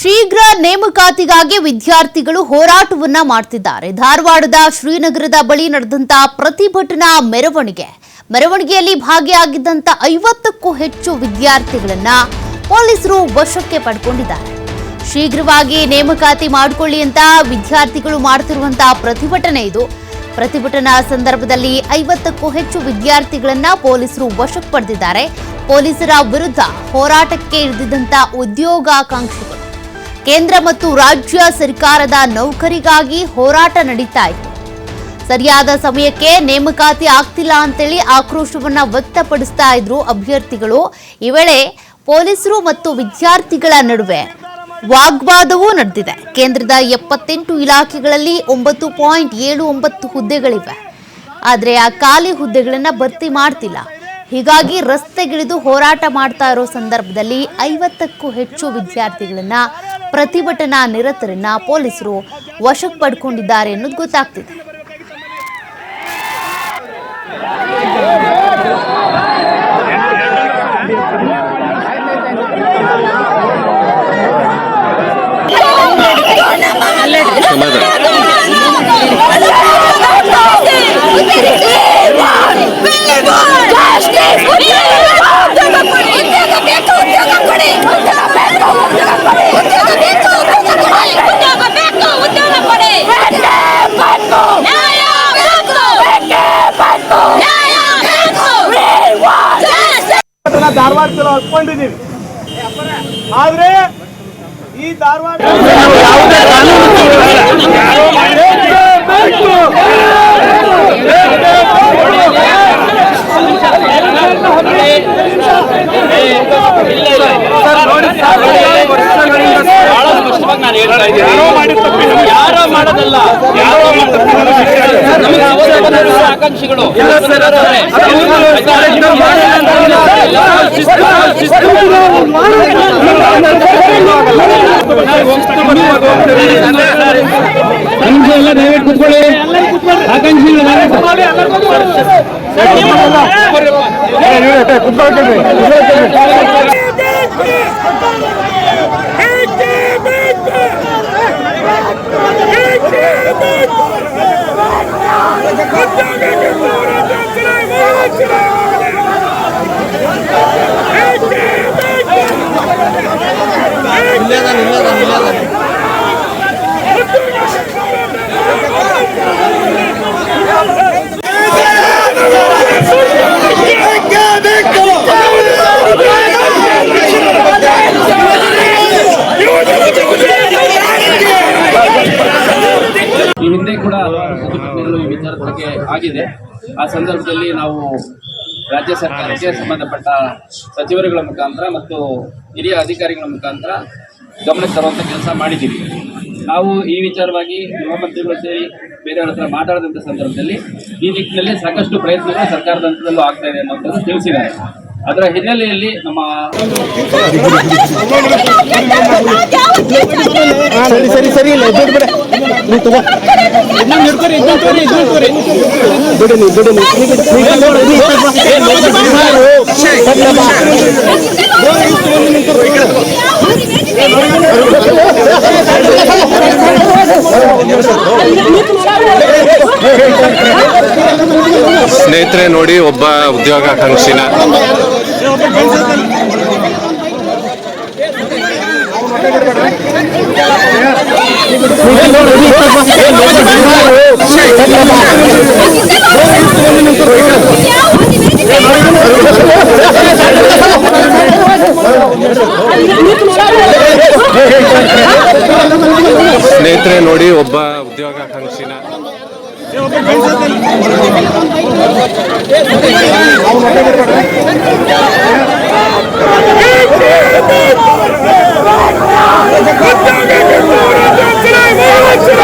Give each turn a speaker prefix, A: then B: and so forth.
A: ಶೀಘ್ರ ನೇಮಕಾತಿಗಾಗಿ ವಿದ್ಯಾರ್ಥಿಗಳು ಹೋರಾಟವನ್ನ ಮಾಡ್ತಿದ್ದಾರೆ. ಧಾರವಾಡದ ಶ್ರೀನಗರದ ಬಳಿ ನಡೆದಂತಹ ಪ್ರತಿಭಟನಾ ಮೆರವಣಿಗೆ. ಮೆರವಣಿಗೆಯಲ್ಲಿ ಭಾಗಿಯಾಗಿದ್ದಂತ ಐವತ್ತಕ್ಕೂ ಹೆಚ್ಚು ವಿದ್ಯಾರ್ಥಿಗಳನ್ನ ಪೊಲೀಸರು ವಶಕ್ಕೆ ಪಡ್ಕೊಂಡಿದ್ದಾರೆ. ಶೀಘ್ರವಾಗಿ ನೇಮಕಾತಿ ಮಾಡಿಕೊಳ್ಳಿ ಅಂತ ವಿದ್ಯಾರ್ಥಿಗಳು ಮಾಡ್ತಿರುವಂತಹ ಪ್ರತಿಭಟನೆ ಇದು. ಪ್ರತಿಭಟನಾ ಸಂದರ್ಭದಲ್ಲಿ ಐವತ್ತಕ್ಕೂ ಹೆಚ್ಚು ವಿದ್ಯಾರ್ಥಿಗಳನ್ನ ಪೊಲೀಸರು ವಶಕ್ಕೆ ಪಡೆದಿದ್ದಾರೆ. ಪೊಲೀಸರ ವಿರುದ್ಧ ಹೋರಾಟಕ್ಕೆ ಇಳಿದಿದ್ದಂತಹ ಉದ್ಯೋಗಾಕಾಂಕ್ಷಿಗಳು. ಕೇಂದ್ರ ಮತ್ತು ರಾಜ್ಯ ಸರ್ಕಾರದ ನೌಕರಿಗಾಗಿ ಹೋರಾಟ ನಡೀತಾ ಇತ್ತು ಸರಿಯಾದ ಸಮಯಕ್ಕೆ ನೇಮಕಾತಿ ಆಗ್ತಿಲ್ಲ ಅಂತೇಳಿ ಆಕ್ರೋಶವನ್ನ ವ್ಯಕ್ತಪಡಿಸ್ತಾ ಇದ್ರು ಅಭ್ಯರ್ಥಿಗಳು. ಈ ವೇಳೆ ಪೊಲೀಸರು ಮತ್ತು ವಿದ್ಯಾರ್ಥಿಗಳ ನಡುವೆ ವಾಗ್ವಾದವೂ ನಡೆದಿದೆ. ಕೇಂದ್ರದ ಎಪ್ಪತ್ತೆಂಟು ಇಲಾಖೆಗಳಲ್ಲಿ ಒಂಬತ್ತು ಪಾಯಿಂಟ್ ಏಳು ಒಂಬತ್ತು ಹುದ್ದೆಗಳಿವೆ. ಆದರೆ ಆ ಖಾಲಿ ಹುದ್ದೆಗಳನ್ನು ಭರ್ತಿ ಮಾಡ್ತಿಲ್ಲ. ಹೀಗಾಗಿ ರಸ್ತೆಗಿಳಿದು ಹೋರಾಟ ಮಾಡ್ತಾ ಇರೋ ಸಂದರ್ಭದಲ್ಲಿ ಐವತ್ತಕ್ಕೂ ಹೆಚ್ಚು ವಿದ್ಯಾರ್ಥಿಗಳನ್ನ ಪ್ರತಿಭಟನಾ ನಿರತರನ್ನ ಪೊಲೀಸರು ವಶಕ್ಕೆ ಪಡ್ಕೊಂಡಿದ್ದಾರೆ ಅನ್ನೋದು ಗೊತ್ತಾಗ್ತಿದೆ.
B: ಹತ್ಕೊಂಡಿದೀವಿ ಆದ್ರೆ ಈ ಧಾರವಾಡ ಯಾವುದೇ
C: ಬಹಳ ಸ್ಪಷ್ಟವಾಗಿ ನಾನು ಹೇಳ್ತಾ ಇದ್ದೀನಿ ಮಾಡೋದಲ್ಲ ಬಂದಿರುವ ಆಕಾಂಕ್ಷಿಗಳು
D: ಆಕಾಂಕ್ಷಿ ಎಲ್ಲ ದಯವಿಟ್ಟು ಕುತ್ಕೊಳ್ಳಿ ಆಕಾಂಕ್ಷಿಗಳು
C: ಈ ಪ್ರತಿಭಟನೆಗಳು ಈ ವಿಚಾರದ ಬಗ್ಗೆ ಆಗಿದೆ. ಆ ಸಂದರ್ಭದಲ್ಲಿ ನಾವು ರಾಜ್ಯ ಸರ್ಕಾರಕ್ಕೆ ಸಂಬಂಧಪಟ್ಟ ಸಚಿವರುಗಳ ಮುಖಾಂತರ ಮತ್ತು ಹಿರಿಯ ಅಧಿಕಾರಿಗಳ ಮುಖಾಂತರ ಗಮನಕ್ಕೆ ತರುವಂಥ ಕೆಲಸ ಮಾಡಿದ್ದೀವಿ. ನಾವು ಈ ವಿಚಾರವಾಗಿ ಮಂತ್ರಿಗಳು ಸೇರಿ ಬೇರೆಯವ್ರ ಹತ್ರ ಮಾತಾಡಿದಂಥ ಸಂದರ್ಭದಲ್ಲಿ ಈ ನಿಟ್ಟಿನಲ್ಲಿ ಸಾಕಷ್ಟು ಪ್ರಯತ್ನಗಳು ಸರ್ಕಾರದ ಹಂತದಲ್ಲೂ ಆಗ್ತಾ ಇದೆ ಅನ್ನೋದನ್ನು ತಿಳಿಸಿದ್ದಾರೆ. ಅದರ ಹಿನ್ನೆಲೆಯಲ್ಲಿ ನಮ್ಮ
B: ಇಲ್ಲ ಬಿಡು ಬಿಡ ನೀ ತಗೋ ಬಿಡು ನೀ ಬಿಡು ನೀ ಈಗ ನೋಡು.
E: ಸ್ನೇಹಿತರೆ ನೋಡಿ ಒಬ್ಬ ಉದ್ಯೋಗಾಕಾಂಕ್ಷಿನ ಸ್ನೇಹಿತರೆ ನೋಡಿ ಒಬ್ಬ ಉದ್ಯೋಗಾಕಾಂಕ್ಷಿನ
B: Let's go!